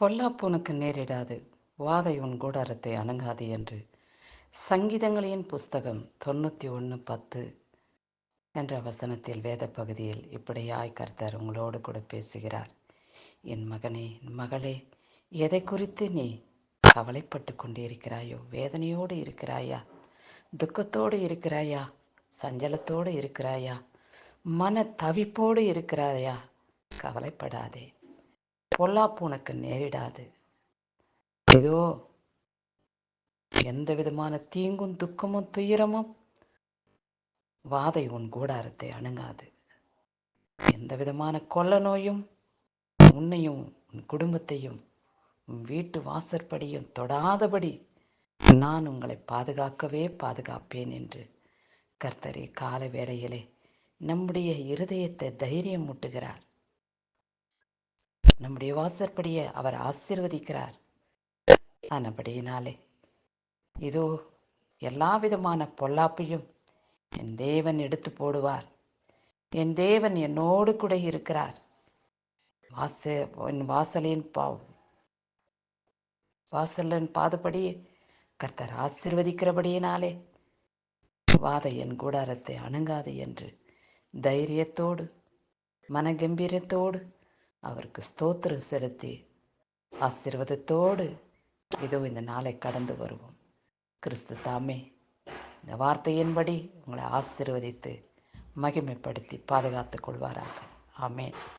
பொல்லாப்புனுக்கு நேரிடாது. வாதை உன் கூடாரத்தை அணுகாது என்று. சங்கீதங்களின் புஸ்தகம் தொண்ணூற்றி ஒன்று பத்து என்ற வசனத்தில் வேத பகுதியில் இப்படியாய் கர்த்தர் உங்களோடு கூட பேசுகிறார். என் மகனே என் மகளே எதை குறித்து நீ கவலைப்பட்டு கொண்டிருக்கிறாயோ வேதனையோடு இருக்கிறாயா துக்கத்தோடு இருக்கிறாயா சஞ்சலத்தோடு இருக்கிறாயா மன தவிப்போடு இருக்கிறாயா கவலைப்படாதே. பொல்லாப்பு உனக்கு நேரிடாது. ஏதோ எந்த விதமான தீங்கும் துக்கமும் துயரமும் வாதை உன் கூடாரத்தை அணுகாது. எந்த விதமான கொள்ள நோயும் உன்னையும் உன் குடும்பத்தையும் உன் வீட்டு வாசற்படியும் தொடாதபடி நான் உங்களை பாதுகாக்கவே பாதுகாப்பேன் என்று கர்த்தரே கால வேளையிலே நம்முடைய இருதயத்தை தைரியம் மூட்டுகிறார் நம்முடைய வாசற்படியை அவர் ஆசிர்வதிக்கிறார். ஆனபடியினாலே இதோ எல்லா விதமான பொல்லாப்பையும் என் தேவன் எடுத்து போடுவார். என் தேவன் என்னோடு கூட இருக்கிறார். வாச என் வாசலின் பா வாசலின் பாதுபடி கர்த்தர் ஆசிர்வதிக்கிறபடியினாலே வாத என் கூடாரத்தை அணுங்காது என்று தைரியத்தோடு மனகம்பீரத்தோடு அவருக்கு ஸ்தோத்திரம் செலுத்தி ஆசீர்வாதத்தோடு இதோ இந்த நாளை கடந்து வருவோம். கிறிஸ்து தாமே இந்த வார்த்தையின்படி உங்களை ஆசீர்வதித்து மகிமைப்படுத்தி பாதுகாத்துக் கொள்வாராக. ஆமேன்.